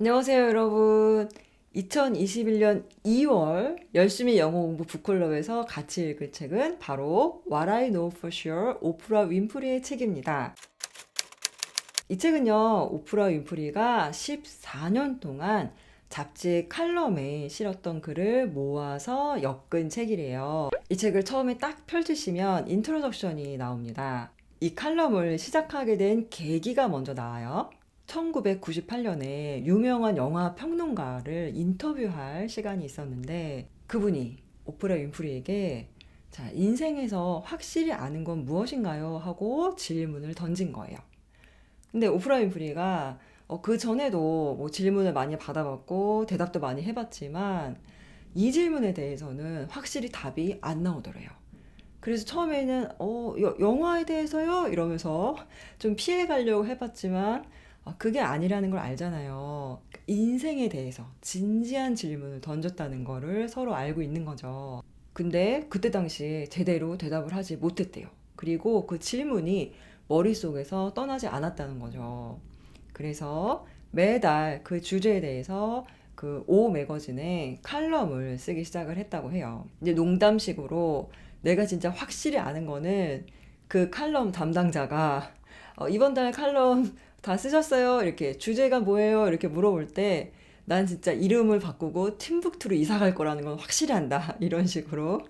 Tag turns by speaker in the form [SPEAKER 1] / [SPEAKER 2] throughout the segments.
[SPEAKER 1] 안녕하세요, 여러분. 2021년 2월 열심히 영어 공부 북클럽에서 같이 읽을 책은 바로 What I Know for Sure 오프라 윈프리의 책입니다. 이 책은요, 오프라 윈프리가 14년 동안 잡지 칼럼에 실었던 글을 모아서 엮은 책이래요. 이 책을 처음에 딱 펼치시면 인트로덕션이 나옵니다. 이 칼럼을 시작하게 된 계기가 먼저 나와요. 1998년에 유명한 영화 평론가를 인터뷰할 시간이 있었는데 그분이 오프라 윈프리에게 자, 인생에서 확실히 아는 건 무엇인가요? 하고 질문을 던진 거예요. 근데 오프라 윈프리가 어, 그 전에도 뭐 질문을 많이 받아봤고 대답도 많이 해봤지만 이 질문에 대해서는 확실히 답이 안 나오더래요. 그래서 처음에는 어, 여- 영화에 대해서요? 이러면서 좀 피해 가려고 해봤지만 아, 그게 아니라는 걸 알잖아요. 인생에 대해서 진지한 질문을 던졌다는 거를 서로 알고 있는 거죠. 근데 그때 당시 제대로 대답을 하지 못했대요. 그리고 그 질문이 머릿속에서 떠나지 않았다는 거죠. 그래서 매달 그 주제에 대해서 그 오 매거진에 칼럼을 쓰기 시작을 했다고 해요. 이제 농담식으로 내가 진짜 확실히 아는 거는 그 칼럼 담당자가 어, 이번 달 칼럼 다 쓰셨어요? 이렇게 주제가 뭐예요? 이렇게 물어볼 때 난 진짜 이름을 바꾸고 팀북투로 이사 갈 거라는 건 확실히 한다. 이런 식으로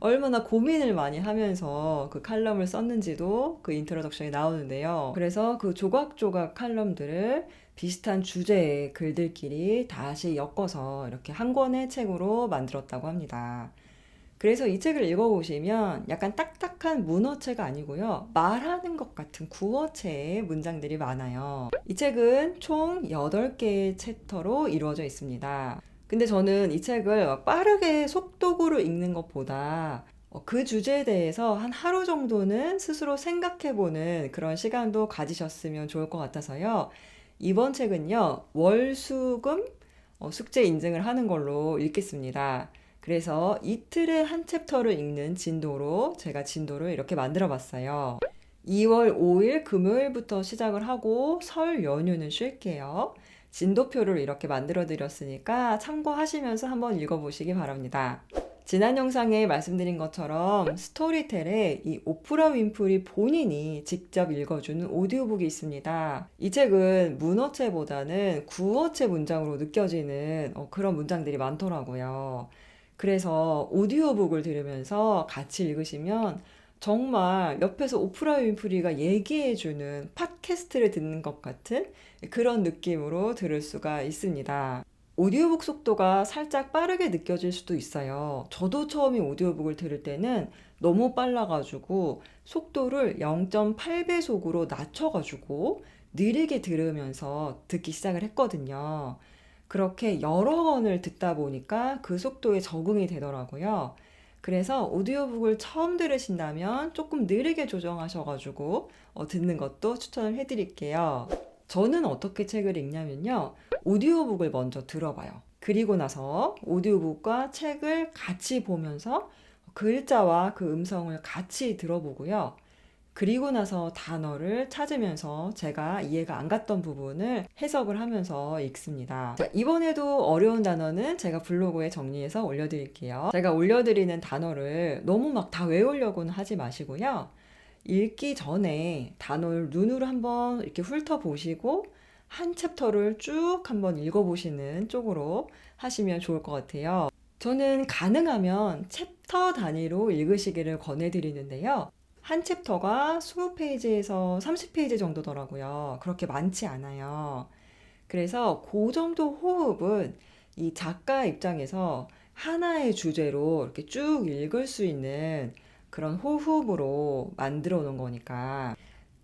[SPEAKER 1] 얼마나 고민을 많이 하면서 그 칼럼을 썼는지도 그 인트로덕션에 나오는데요. 그래서 그 조각조각 칼럼들을 비슷한 주제의 글들끼리 다시 엮어서 이렇게 한 권의 책으로 만들었다고 합니다. 그래서 이 책을 읽어보시면 약간 딱딱한 문어체가 아니고요. 말하는 것 같은 구어체의 문장들이 많아요. 이 책은 총 8개의 챕터로 이루어져 있습니다. 근데 저는 이 책을 막 빠르게 속독으로 읽는 것보다 어, 그 주제에 대해서 한 하루 정도는 스스로 생각해보는 그런 시간도 가지셨으면 좋을 것 같아서요. 이번 책은요, 월수금 어, 숙제 인증을 하는 걸로 읽겠습니다. 그래서 이틀에 한 챕터를 읽는 진도로 제가 진도를 이렇게 만들어 봤어요. 2월 5일 금요일부터 시작을 하고 설 연휴는 쉴게요. 진도표를 이렇게 만들어 드렸으니까 참고하시면서 한번 읽어 보시기 바랍니다. 지난 영상에 말씀드린 것처럼 스토리텔에 이 오프라 윈프리 본인이 직접 읽어주는 오디오북이 있습니다. 이 책은 문어체보다는 구어체 문장으로 느껴지는 어, 그런 문장들이 많더라고요. 그래서 오디오북을 들으면서 같이 읽으시면 정말 옆에서 오프라 윈프리가 얘기해주는 팟캐스트를 듣는 것 같은 그런 느낌으로 들을 수가 있습니다. 오디오북 속도가 살짝 빠르게 느껴질 수도 있어요. 저도 처음에 오디오북을 들을 때는 너무 빨라가지고 속도를 0.8배속으로 낮춰가지고 느리게 들으면서 듣기 시작을 했거든요. 그렇게 여러 번을 듣다 보니까 그 속도에 적응이 되더라고요. 그래서 오디오북을 처음 들으신다면 조금 느리게 조정하셔가지고 어, 듣는 것도 추천을 해드릴게요. 저는 어떻게 책을 읽냐면요. 오디오북을 먼저 들어봐요. 그리고 나서 오디오북과 책을 같이 보면서 글자와 그 음성을 같이 들어보고요. 그리고 나서 단어를 찾으면서 제가 이해가 안 갔던 부분을 해석을 하면서 읽습니다. 자, 이번에도 어려운 단어는 제가 블로그에 정리해서 올려드릴게요. 제가 올려드리는 단어를 너무 막 다 외우려고는 하지 마시고요. 읽기 전에 단어를 눈으로 한번 이렇게 훑어보시고 한 챕터를 쭉 한번 읽어보시는 쪽으로 하시면 좋을 것 같아요. 저는 가능하면 챕터 단위로 읽으시기를 권해드리는데요. 한 챕터가 20페이지에서 30페이지 정도더라고요. 그렇게 많지 않아요. 그래서 그 정도 호흡은 이 작가 입장에서 하나의 주제로 이렇게 쭉 읽을 수 있는 그런 호흡으로 만들어 놓은 거니까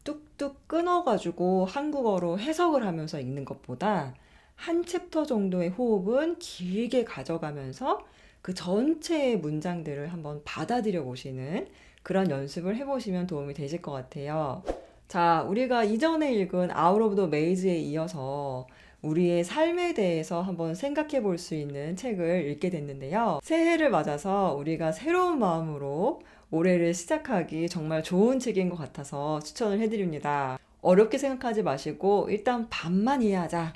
[SPEAKER 1] 뚝뚝 끊어가지고 한국어로 해석을 하면서 읽는 것보다 한 챕터 정도의 호흡은 길게 가져가면서 그 전체의 문장들을 한번 받아들여 보시는 그런 연습을 해보시면 도움이 되실 것 같아요. 자, 우리가 이전에 읽은 Out of the Maze에 이어서 우리의 삶에 대해서 한번 생각해 볼 수 있는 책을 읽게 됐는데요. 새해를 맞아서 우리가 새로운 마음으로 올해를 시작하기 정말 좋은 책인 것 같아서 추천을 해드립니다. 어렵게 생각하지 마시고 일단 반만 이해하자.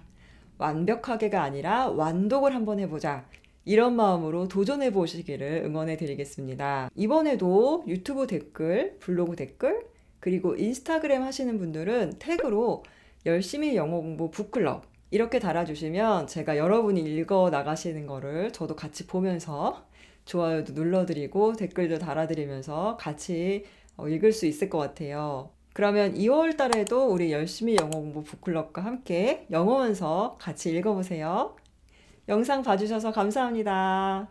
[SPEAKER 1] 완벽하게가 아니라 완독을 한번 해보자. 이런 마음으로 도전해 보시기를 응원해 드리겠습니다. 이번에도 유튜브 댓글, 블로그 댓글, 그리고 인스타그램 하시는 분들은 태그로 열심히 영어 공부 북클럽 이렇게 달아주시면 제가 여러분이 읽어 나가시는 거를 저도 같이 보면서 좋아요도 눌러드리고 댓글도 달아드리면서 같이 어, 읽을 수 있을 것 같아요. 그러면 2월 달에도 우리 열심히 영어 공부 북클럽과 함께 영어 원서 같이 읽어보세요. 영상 봐주셔서 감사합니다.